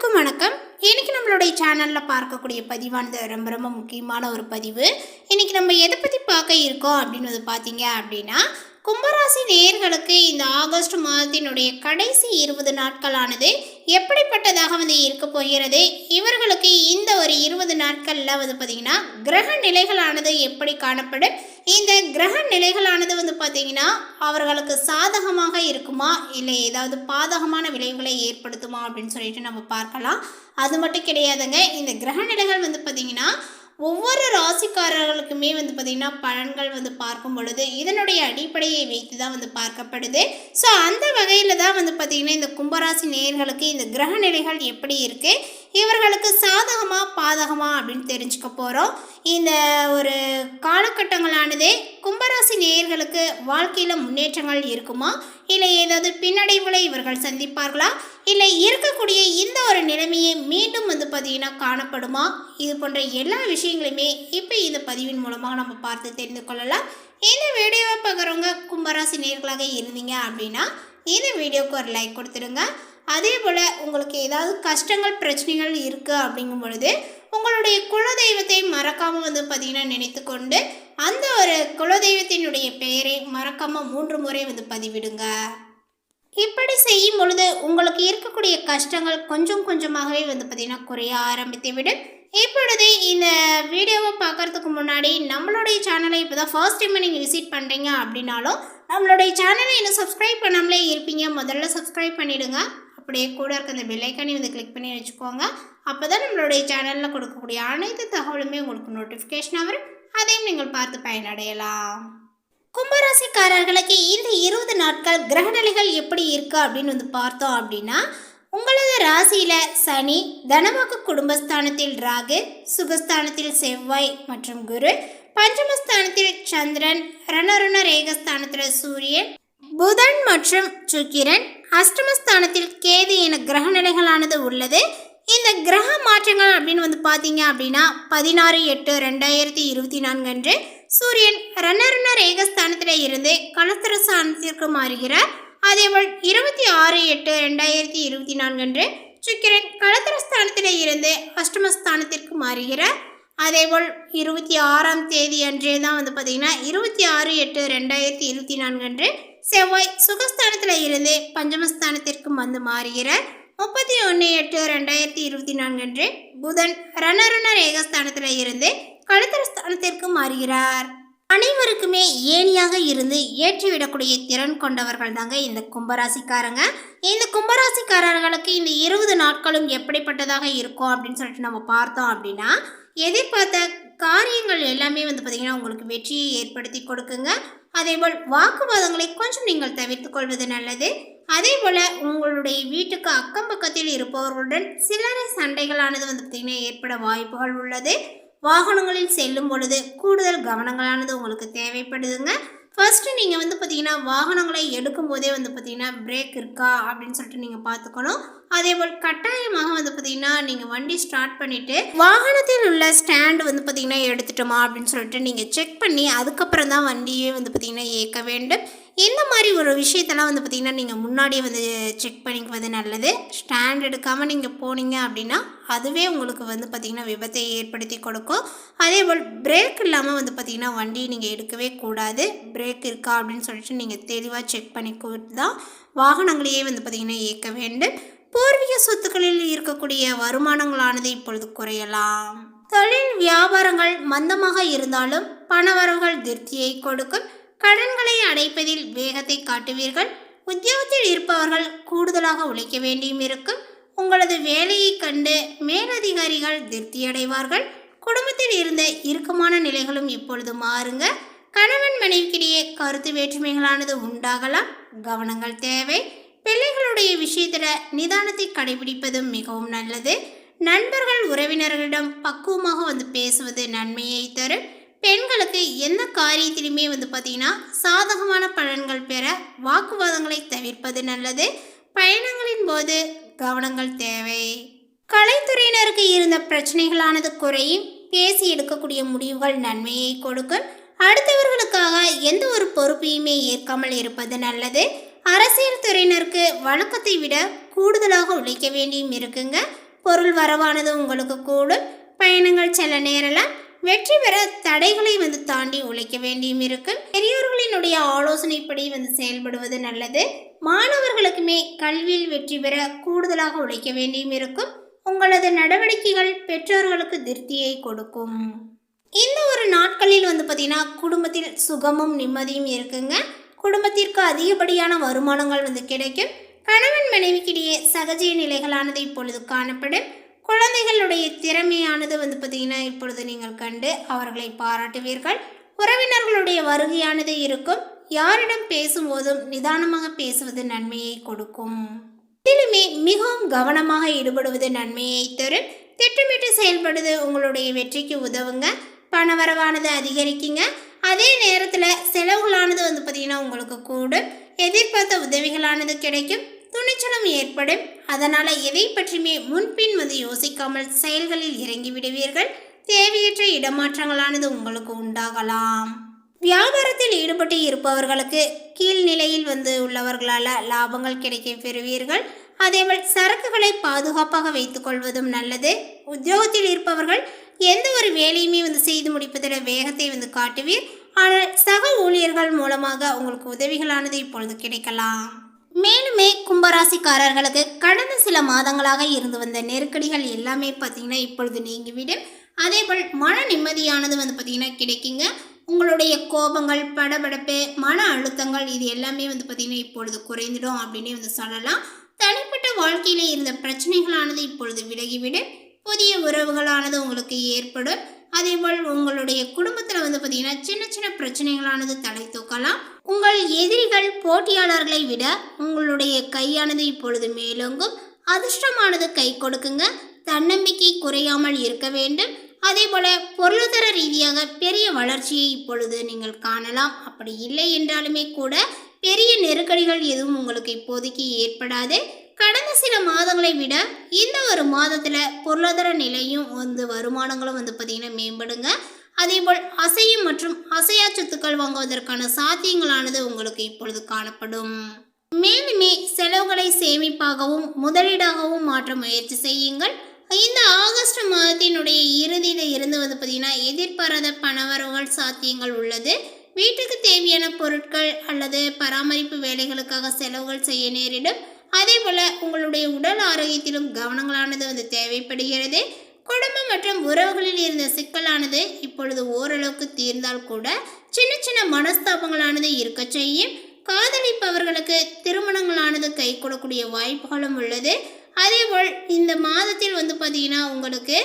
அனைவருக்கும் வணக்கம். இன்னைக்கு நம்மளுடைய சேனலில் பார்க்கக்கூடிய பதிவானது ரொம்ப ரொம்ப முக்கியமான ஒரு பதிவு. இன்னைக்கு நம்ம எதை பற்றி பார்க்க இருக்கோம் அப்படின்னு பார்த்தீங்க அப்படின்னா கும்பராசி நேர்களுக்கு இந்த ஆகஸ்ட் மாதத்தினுடைய கடைசி இருபது நாட்களானது எப்படிப்பட்டதாக வந்து இருக்க போகிறது? இவர்களுக்கு இந்த ஒரு இருபது நாட்களில் வந்து பார்த்திங்கன்னா கிரக நிலைகளானது எப்படி காணப்படும்? இந்த கிரக நிலைகளானது வந்து பார்த்திங்கன்னா அவர்களுக்கு சாதகமாக இருக்குமா? இல்லை ஏதாவது பாதகமான விளைவுகளை ஏற்படுத்துமா? அப்படின்னு சொல்லிட்டு நம்ம பார்க்கலாம். அது மட்டும் கிடையாதுங்க. இந்த கிரக நிலைகள் வந்து பார்த்திங்கன்னா ஒவ்வொரு ராசிக்காரர்களுக்குமே வந்து பார்த்திங்கன்னா பலன்கள் வந்து பார்க்கும் பொழுது இதனுடைய அடிப்படையை வைத்து தான் வந்து பார்க்கப்படுது. ஸோ அந்த வகையில் தான் வந்து பார்த்திங்கன்னா இந்த கும்பராசி நேயர்களுக்கு இந்த கிரக நிலைகள் எப்படி இருக்குது இவர்களுக்கு சாதகமாக பாதகமாக அப்படின்னு தெரிஞ்சுக்க போகிறோம் இந்த ஒரு காலகட்டங்களானது கும்பராசி நேயர்களுக்கு வாழ்க்கையில் முன்னேற்றங்கள் இருக்குமா? இல்லை ஏதாவது பின்னடைவுகளை இவர்கள் சந்திப்பார்களா? இல்லை இருக்கக்கூடிய இந்த ஒரு நிலைமையை மீண்டும் வந்து பார்த்தீங்கன்னா காணப்படுமா? இது போன்ற எல்லா விஷயங்களுமே இப்போ இந்த பதிவின் மூலமாக நம்ம பார்த்து தெரிந்து கொள்ளலாம். இந்த வீடியோவை பார்க்குறவங்க கும்பராசி நேர்களாக இருந்தீங்க அப்படின்னா இந்த வீடியோவுக்கு ஒரு லைக் கொடுத்துருங்க அதே போல் உங்களுக்கு ஏதாவது கஷ்டங்கள் பிரச்சனைகள் இருக்குது அப்படிங்கும் பொழுது உங்களுடைய குலதெய்வத்தை மறக்காமல் வந்து பார்த்திங்கன்னா நினைத்து கொண்டு அந்த ஒரு குலதெய்வத்தினுடைய பெயரை மறக்காமல் மூன்று முறை வந்து பதிவிடுங்க. இப்படி செய்யும் பொழுது உங்களுக்கு இருக்கக்கூடிய கஷ்டங்கள் கொஞ்சம் கொஞ்சமாகவே வந்து பார்த்திங்கன்னா குறைய ஆரம்பித்து விடும். இப்பொழுது இந்த வீடியோவை பார்க்கறதுக்கு முன்னாடி நம்மளுடைய சேனலை இப்போ தான் ஃபர்ஸ்ட் டைம் நீங்கள் விசிட் பண்ணுறீங்க அப்படின்னாலும் நம்மளுடைய சேனலை இன்னும் சப்ஸ்கிரைப் பண்ணாமலே இருப்பீங்க. முதல்ல சப்ஸ்கிரைப் பண்ணிவிடுங்க அப்படியே கூட இருக்க அந்த பெல்லைக்கானே வந்து கிளிக் பண்ணி வச்சுக்கோங்க. அப்போ தான் நம்மளுடைய சேனலில் கொடுக்கக்கூடிய அனைத்து தகவலுமே உங்களுக்கு நோட்டிஃபிகேஷன் வரும். அதையும் நீங்கள் பார்த்து பயனடையலாம். கும்பராசிக்காரர்களுக்கு இந்த இருபது நாட்கள் கிரகநிலைகள் எப்படி இருக்குது அப்படின்னு வந்து பார்த்தோம் அப்படின்னா உங்களது ராசியில் சனி தனவாக்கு குடும்பஸ்தானத்தில் ராகு சுகஸ்தானத்தில் செவ்வாய் மற்றும் குரு பஞ்சமஸ்தானத்தில் சந்திரன் ரணருண ரேகஸ்தானத்தில் சூரியன் புதன் மற்றும் சுக்கிரன் அஷ்டமஸ்தானத்தில் கேது என கிரகநிலைகளானது உள்ளது. இந்த கிரக மாற்றங்கள் அப்படின்னு வந்து பார்த்தீங்க அப்படின்னா பதினாறு எட்டு ரெண்டாயிரத்தி இருபத்தி நான்கு அன்று சூரியன் ரணருண ரேகஸ்தானத்தில் இருந்து கலஸ்தர ஸ்தானத்திற்கு மாறுகிறார். அதேபோல் இருபத்தி ஆறு எட்டு ரெண்டாயிரத்தி இருபத்தி நான்கு அன்று சுக்கிரன் கலத்திரஸ்தானத்தில் இருந்து அஷ்டமஸ்தானத்திற்கு மாறுகிறார். அதேபோல் இருபத்தி ஆறாம் தேதி அன்றே தான் வந்து பார்த்தீங்கன்னா இருபத்தி ஆறு எட்டு ரெண்டாயிரத்தி இருபத்தி நான்கு அன்று செவ்வாய் சுகஸ்தானத்தில் இருந்து பஞ்சமஸ்தானத்திற்கு வந்து மாறுகிறார் முப்பத்தி ஒன்று எட்டு ரெண்டாயிரத்தி இருபத்தி நான்கு அன்று புதன் ரணருண ரேகஸ்தானத்தில் இருந்து கழுத்தரஸ்தானத்திற்கு மாறுகிறார். அனைவருக்குமே ஏணியாக இருந்து ஏற்றிவிடக்கூடிய திறன் கொண்டவர்கள் தாங்க இந்த கும்பராசிக்காரங்க. இந்த கும்பராசிக்காரர்களுக்கு இந்த இருபது நாட்களும் எப்படிப்பட்டதாக இருக்கும் அப்படின்னு சொல்லிட்டு நம்ம பார்த்தோம் அப்படின்னா எதிர்பார்த்த காரியங்கள் எல்லாமே வந்து பார்த்திங்கன்னா உங்களுக்கு வெற்றியை ஏற்படுத்தி கொடுக்குங்க. அதேபோல் வாக்குவாதங்களை கொஞ்சம் நீங்கள் தவிர்த்து கொள்வது நல்லது. அதே போல் உங்களுடைய வீட்டுக்கு அக்கம் பக்கத்தில் இருப்பவர்களுடன் சில்லறை சண்டைகளானது வந்து பார்த்திங்கன்னா ஏற்பட வாய்ப்புகள் உள்ளது. வாகனங்களில் செல்லும் பொழுது கூடுதல் கவனங்களானது உங்களுக்கு தேவைப்படுதுங்க. ஃபர்ஸ்ட்டு நீங்கள் வந்து பார்த்தீங்கன்னா வாகனங்களை எடுக்கும் போதே வந்து பார்த்தீங்கன்னா பிரேக் இருக்கா அப்படின்னு சொல்லிட்டு நீங்கள் பார்த்துக்கணும் அதே போல் கட்டாயமாக வந்து பார்த்தீங்கன்னா நீங்கள் வண்டி ஸ்டார்ட் பண்ணிவிட்டு வாகனத்தில் உள்ள ஸ்டாண்டு வந்து பார்த்தீங்கன்னா எடுத்துட்டோமா அப்படின்னு சொல்லிட்டு நீங்கள் செக் பண்ணி அதுக்கப்புறம் தான் வண்டியே வந்து பார்த்தீங்கன்னா இயக்க வேண்டும். இந்த மாதிரி ஒரு விஷயத்தெல்லாம் வந்து பார்த்திங்கன்னா நீங்கள் முன்னாடியே வந்து செக் பண்ணிக்குவது நல்லது. ஸ்டாண்ட் எடுக்காமல் நீங்கள் போனீங்க அப்படின்னா அதுவே உங்களுக்கு வந்து பார்த்திங்கன்னா விபத்தை ஏற்படுத்தி கொடுக்கும். அதே போல் பிரேக் இல்லாமல் வந்து பார்த்திங்கன்னா வண்டியை நீங்கள் எடுக்கவே கூடாது. பிரேக் இருக்கா அப்படின்னு சொல்லிட்டு நீங்கள் தெளிவாக செக் பண்ணிக்கிட்டு தான் வாகனங்களையே வந்து பார்த்திங்கன்னா இயக்க வேண்டும். பூர்வீக சொத்துக்களில் இருக்கக்கூடிய வருமானங்களானது இப்பொழுது குறையலாம். தொழில் வியாபாரங்கள் மந்தமாக இருந்தாலும் பணவரவுகள் திருப்தியை கொடுக்கும். கடன்களை அடைப்பதில் வேகத்தை காட்டுவீர்கள். உத்தியோகத்தில் இருப்பவர்கள் கூடுதலாக உழைக்க வேண்டியும் இருக்கும். உங்களது வேலையை கண்டு மேலதிகாரிகள் திருப்தியடைவார்கள். குடும்பத்தில் இருந்த இறுக்கமான நிலைகளும் இப்பொழுது மாறுங்க. கணவன் மனைவிக்கிடையே கருத்து வேற்றுமைகளானது உண்டாகலாம். கவனங்கள் தேவை. பிள்ளைகளுடைய விஷயத்தில் நிதானத்தை கடைபிடிப்பதும் மிகவும் நல்லது. நண்பர்கள் உறவினர்களிடம் பக்குவமாக வந்து பேசுவது நன்மையை தரும். பெண்களுக்கு எந்த காரியத்திலுமே வந்து பார்த்திங்கன்னா சாதகமான பலன்கள் பெற வாக்குவாதங்களை தவிர்ப்பது நல்லது. பயணங்களின் போது கவனங்கள் தேவை. கலைத்துறையினருக்கு இருந்த பிரச்சனைகளானது குறையும். பேசி எடுக்கக்கூடிய முடிவுகள் நன்மையை கொடுக்கும். அடுத்தவர்களுக்காக எந்த ஒரு பொறுப்பையுமே ஏற்காமல் இருப்பது நல்லது. அரசியல் துறையினருக்கு வழக்கத்தை விட கூடுதலாக உழைக்க வேண்டியும் இருக்குங்க. பொருள் வரவானது உங்களுக்கு கூடும். பயணங்கள் செல்ல நேரலாம் வெற்றி பெற தடைகளை வந்து தாண்டி உழைக்க வேண்டியும் இருக்கும் பெரியோர்களினுடைய ஆலோசனைப்படி வந்து செயல்படுவது நல்லது. மாணவர்களுக்குமே கல்வியில் வெற்றி பெற கூடுதலாக உழைக்க வேண்டியும் இருக்கும் உங்களது நடவடிக்கைகள் பெற்றோர்களுக்கு திருப்தியை கொடுக்கும். இந்த ஒரு நாட்களில் வந்து பார்த்தீங்கன்னா குடும்பத்தில் சுகமும் நிம்மதியும் இருக்குங்க. குடும்பத்திற்கு அதிகப்படியான வருமானங்கள் வந்து கிடைக்கும். கணவன் மனைவிக்கிடையே சகஜ நிலைகளானது இப்பொழுது காணப்படும். குழந்தைகளுடைய திறமையானது வந்து பார்த்தீங்கன்னா இப்பொழுது நீங்கள் கண்டு அவர்களை பாராட்டுவீர்கள். உறவினர்களுடைய வருகையானது இருக்கும். யாரிடம் பேசும்போதும் நிதானமாக பேசுவது நன்மையை கொடுக்கும். இதிலுமே மிகவும் கவனமாக ஈடுபடுவது நன்மையை தரும். திட்டமிட்டு செயல்படுவது உங்களுடைய வெற்றிக்கு உதவுங்க. பணவரவானது அதிகரிக்குங்க. அதே நேரத்தில் செலவுகளானது வந்து பார்த்திங்கன்னா உங்களுக்கு கூடும். எதிர்பார்த்த உதவிகளானது கிடைக்கும். துணிச்சலும் ஏற்படும். அதனால் எதை பற்றியுமே முன்பின் வந்து யோசிக்காமல் செயல்களில் இறங்கி விடுவீர்கள். தேவையற்ற இடமாற்றங்களானது உங்களுக்கு உண்டாகலாம். வியாபாரத்தில் ஈடுபட்டு இருப்பவர்களுக்கு கீழ்நிலையில் வந்து உள்ளவர்களால் லாபங்கள் கிடைக்க பெறுவீர்கள். அதேபோல் சரக்குகளை பாதுகாப்பாக வைத்துக்கொள்வதும் நல்லது. உத்தியோகத்தில் இருப்பவர்கள் எந்த ஒரு வேலையுமே வந்து செய்து முடிப்பதில் வேகத்தை வந்து காட்டுவீர். ஆனால் சக ஊழியர்கள் மூலமாக உங்களுக்கு உதவிகளானது இப்பொழுது கிடைக்கலாம். மேலுமே கும்பராசிக்காரர்களுக்கு கடந்த சில மாதங்களாக இருந்து வந்த நெருக்கடிகள் எல்லாமே பார்த்தீங்கன்னா இப்பொழுது நீங்கிவிடும். அதேபோல் மன நிம்மதியானது வந்து பார்த்தீங்கன்னா கிடைக்குங்க. உங்களுடைய கோபங்கள் படபடப்பு மன அழுத்தங்கள் இது எல்லாமே வந்து பார்த்திங்கன்னா இப்பொழுது குறைந்துடும் அப்படின்னே வந்து சொல்லலாம். தனிப்பட்ட வாழ்க்கையில் இருந்த பிரச்சனைகளானது இப்பொழுது விலகிவிடும். புதிய உறவுகளானது உங்களுக்கு ஏற்படும். அதேபோல் உங்களுடைய குடும்பத்தில் வந்து பார்த்தீங்கன்னா சின்ன சின்ன பிரச்சனைகளானது தலை தூக்கலாம். உங்கள் எதிரிகள் போட்டியாளர்களை விட உங்களுடைய கையானது இப்பொழுது மேலோங்கும். அதிர்ஷ்டமானது கை கொடுக்குங்க. தன்னம்பிக்கை குறையாமல் இருக்க வேண்டும். அதே போல பொருளாதார ரீதியாக பெரிய வளர்ச்சியை இப்பொழுது நீங்கள் காணலாம். அப்படி இல்லை என்றாலுமே கூட பெரிய நெருக்கடிகள் எதுவும் உங்களுக்கு இப்போதைக்கு ஏற்படாது. சில மாதங்களை விட இந்த ஒரு மாதத்தில் பொருளாதார நிலையும் வந்து வருமானங்களும் வந்து பார்த்திங்கன்னா மேம்படுங்க. அதேபோல் அசையும் மற்றும் அசையா சொத்துக்கள் வாங்குவதற்கான சாத்தியங்களானது உங்களுக்கு இப்பொழுது காணப்படும். மேலுமே செலவுகளை சேமிப்பாகவும் முதலீடாகவும் மாற்ற முயற்சி செய்யுங்கள். இந்த ஆகஸ்ட் மாதத்தினுடைய இறுதியில் இருந்து வந்து பார்த்தீங்கன்னா எதிர்பாராத பணவரவுகள் சாத்தியங்கள் உள்ளது. வீட்டுக்கு தேவையான பொருட்கள் அல்லது பராமரிப்பு வேலைகளுக்காக செலவுகள் செய்ய நேரிடும். அதே போல் உங்களுடைய உடல் ஆரோக்கியத்திலும் கவனங்களானது வந்து தேவைப்படுகிறது. குடும்பம் மற்றும் உறவுகளில் இருந்த சிக்கலானது இப்பொழுது ஓரளவுக்கு தீர்ந்தால் கூட சின்ன சின்ன மனஸ்தாபங்களானது இருக்க செய்யும். காதலிப்பவர்களுக்கு திருமணங்களானது கை கொடுக்கக்கூடிய வாய்ப்புகளும் உள்ளது. அதேபோல் இந்த மாதத்தில் வந்து பார்த்திங்கன்னா உங்களுக்கு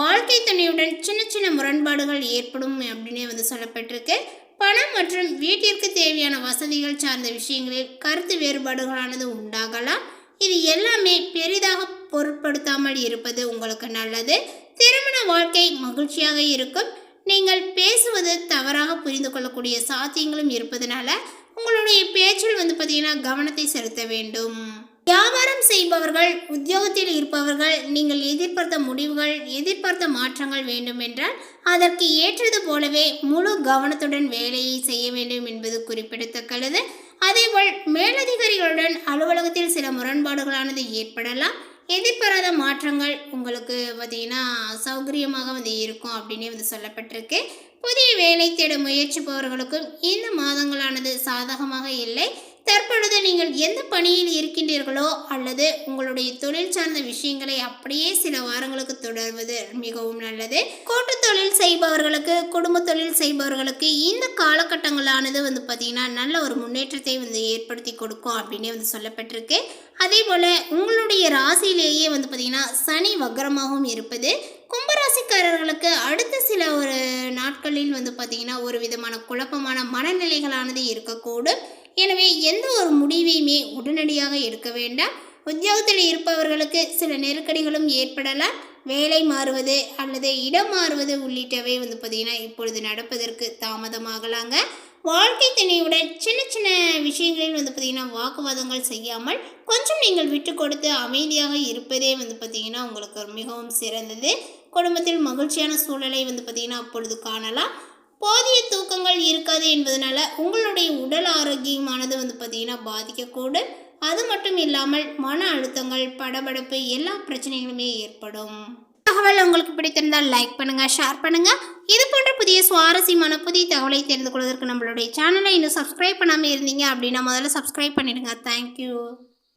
வாழ்க்கை துணையுடன் சின்ன சின்ன முரண்பாடுகள் ஏற்படும் அப்படின்னே வந்து சொல்லப்பட்டிருக்கு. பணம் மற்றும் வீட்டிற்கு தேவையான வசதிகள் சார்ந்த விஷயங்களில் கருத்து வேறுபாடுகளானது உண்டாகலாம். இது எல்லாமே பெரிதாக பொருட்படுத்தாமல் இருப்பது உங்களுக்கு நல்லது. திருமண வாழ்க்கை மகிழ்ச்சியாக இருக்கும். நீங்கள் பேசுவது தவறாக புரிந்து கொள்ளக்கூடிய சாத்தியங்களும் இருப்பதனால உங்களுடைய பேச்சில் வந்து பார்த்தீங்கன்னா கவனத்தை செலுத்த வேண்டும். வியாபாரம் செய்பவர்கள் உத்தியோகத்தில் இருப்பவர்கள் நீங்கள் எதிர்பார்த்த முடிவுகள் எதிர்பார்த்த மாற்றங்கள் வேண்டுமென்றால் அதற்கு ஏற்றது போலவே முழு கவனத்துடன் வேலையை செய்ய வேண்டும் என்பது குறிப்பிடத்தக்கது. அதேபோல் மேலதிகாரிகளுடன் அலுவலகத்தில் சில முரண்பாடுகளானது ஏற்படலாம். எதிர்பாராத மாற்றங்கள் உங்களுக்கு பார்த்தீங்கன்னா சௌகரியமாக வந்து இருக்கும் அப்படின்னே வந்து சொல்லப்பட்டிருக்கு. புதிய வேலை தேட முயற்சிப்பவர்களுக்கும் இந்த மாதங்களானது சாதகமாக இல்லை. தற்பொழுது நீங்கள் எந்த பணியில் இருக்கின்றீர்களோ அல்லது உங்களுடைய தொழில் சார்ந்த விஷயங்களை அப்படியே சில வாரங்களுக்கு தொடர்வது மிகவும் நல்லது. கூட்டு தொழில் செய்பவர்களுக்கு குடும்ப தொழில் செய்பவர்களுக்கு இந்த காலகட்டங்களானது வந்து பார்த்திங்கன்னா நல்ல ஒரு முன்னேற்றத்தை வந்து ஏற்படுத்தி கொடுக்கும் அப்படின்னே வந்து சொல்லப்பட்டிருக்கு. அதே போல் உங்களுடைய ராசியிலேயே வந்து பார்த்திங்கன்னா சனி வக்ரமாகவும் இருப்பது. கும்பராசிக்காரர்களுக்கு அடுத்த சில ஒரு நாட்களில் வந்து பார்த்திங்கன்னா ஒரு விதமான குழப்பமான மனநிலைகளானது இருக்கக்கூடும். எனவே எந்த ஒரு முடிவையுமே உடனடியாக எடுக்க வேண்டாம். உத்தியோகத்தில் இருப்பவர்களுக்கு சில நெருக்கடிகளும் ஏற்படலாம். வேலை மாறுவது அல்லது இடம் மாறுவது உள்ளிட்டவை வந்து பார்த்திங்கன்னா இப்பொழுது நடப்பதற்கு தாமதமாகலாங்க. வாழ்க்கை துணையுடன் சின்ன சின்ன விஷயங்களில் வந்து பார்த்திங்கன்னா வாக்குவாதங்கள் செய்யாமல் கொஞ்சம் நீங்கள் விட்டு கொடுத்து அமைதியாக இருப்பதே வந்து பார்த்திங்கன்னா உங்களுக்கு மிகவும் சிறந்தது. குடும்பத்தில் மகிழ்ச்சியான சூழலை வந்து பார்த்திங்கன்னா அப்பொழுது காணலாம். போதிய தூக்கங்கள் இருக்காது என்பதனால உங்களுடைய உடல் ஆரோக்கியமானது வந்து பார்த்திங்கன்னா பாதிக்கக்கூடும். அது மட்டும் இல்லாமல் மன அழுத்தங்கள் படபடப்பு எல்லா பிரச்சனைகளுமே ஏற்படும். தகவல் உங்களுக்கு பிடித்திருந்தால் லைக் பண்ணுங்க ஷேர் பண்ணுங்க. இது போன்ற புதிய சுவாரஸ்யமான புதிய தகவலை தெரிந்து கொள்வதற்கு நம்மளுடைய சேனலை இன்னும் சப்ஸ்கிரைப் பண்ணாமல் இருந்தீங்க அப்படின்னா முதல்ல சப்ஸ்கிரைப் பண்ணிடுங்க. தேங்க்யூ